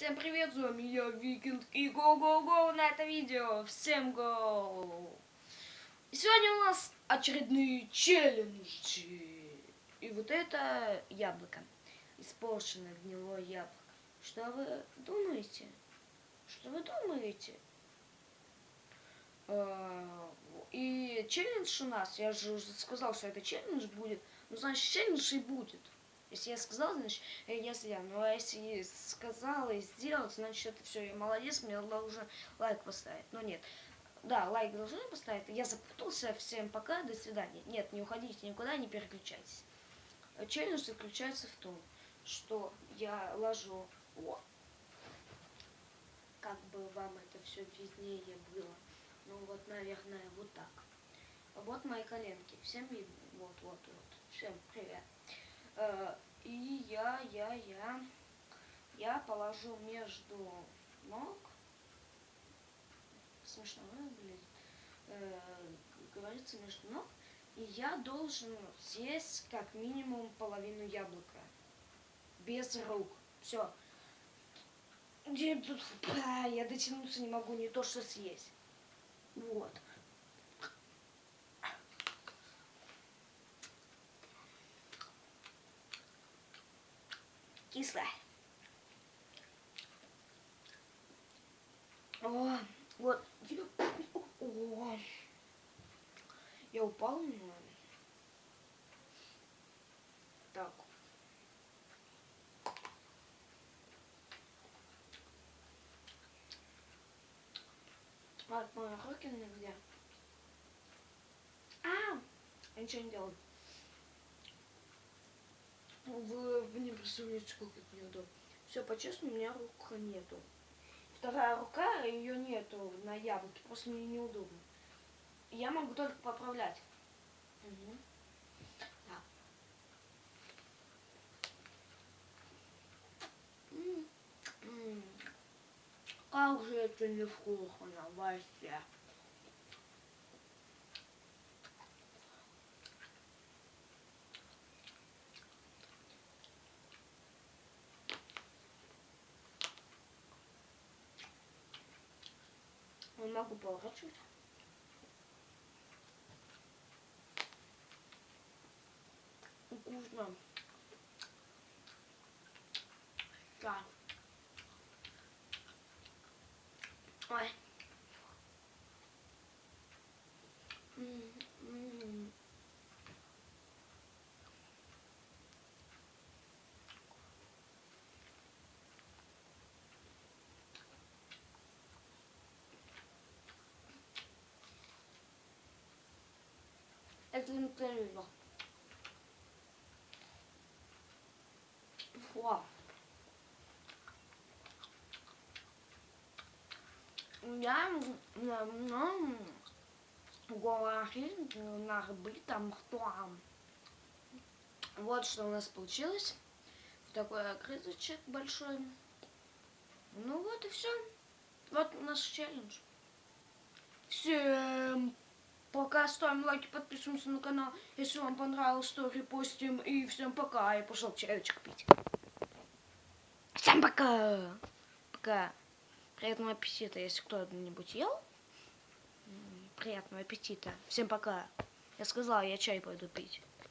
Всем привет, с вами я, Викинг, и го-го-го на это видео. Всем го! Сегодня у нас очередные челленджи. И вот это яблоко. Испорченное гнилое яблоко. Что вы думаете? Что вы думаете? Э, И челлендж у нас, я же уже сказал, что это челлендж будет. Ну, значит, челлендж и будет. Если я сказал, значит, э, я сделал. Ну, а если сказал и сделал, значит, это все, я молодец, мне должен лайк поставить. Но нет. Да, лайк должны поставить. Я запутался. Всем пока, до свидания. Нет, не уходите никуда, не переключайтесь. Э, Челлендж заключается в том, что я ложу... О, как бы вам это все виднее было. Ну вот, наверное, вот так. Вот мои коленки. Всем видно. Вот, вот, вот. Всем привет. Э, И я, я, я, я положу между ног. Смешно выглядит. Э, Говорится между ног. И я должен съесть как минимум половину яблока. Без рук. Все. Я дотянуться не могу, не то что съесть. Вот. Кислое. О, вот. О, я упал немного. Так. А, мои руки нигде. А, я ничего не делаю. Вы, вы не представляете, сколько это неудобно. Все по-честному, у меня рук нету. Вторая рука, ее нету на яблоке, просто мне неудобно. Я могу только поправлять. М, м. Как же это невкусно вообще. Не могу поворачивать. Вкусно. Да. Ой. М, м. Не перевел. Вау. Я ну, говорит на там кто. Вот что у нас получилось. Такой огрызочек большой. Ну вот и все. Вот наш челлендж. Всем пока. Ставим лайки, подписываемся на канал. Если вам понравилось, то репостим. И всем пока. Я пошел чаечек пить. Всем пока. Пока. Приятного аппетита, если кто-нибудь ел. Приятного аппетита. Всем пока. Я сказала, я чай пойду пить.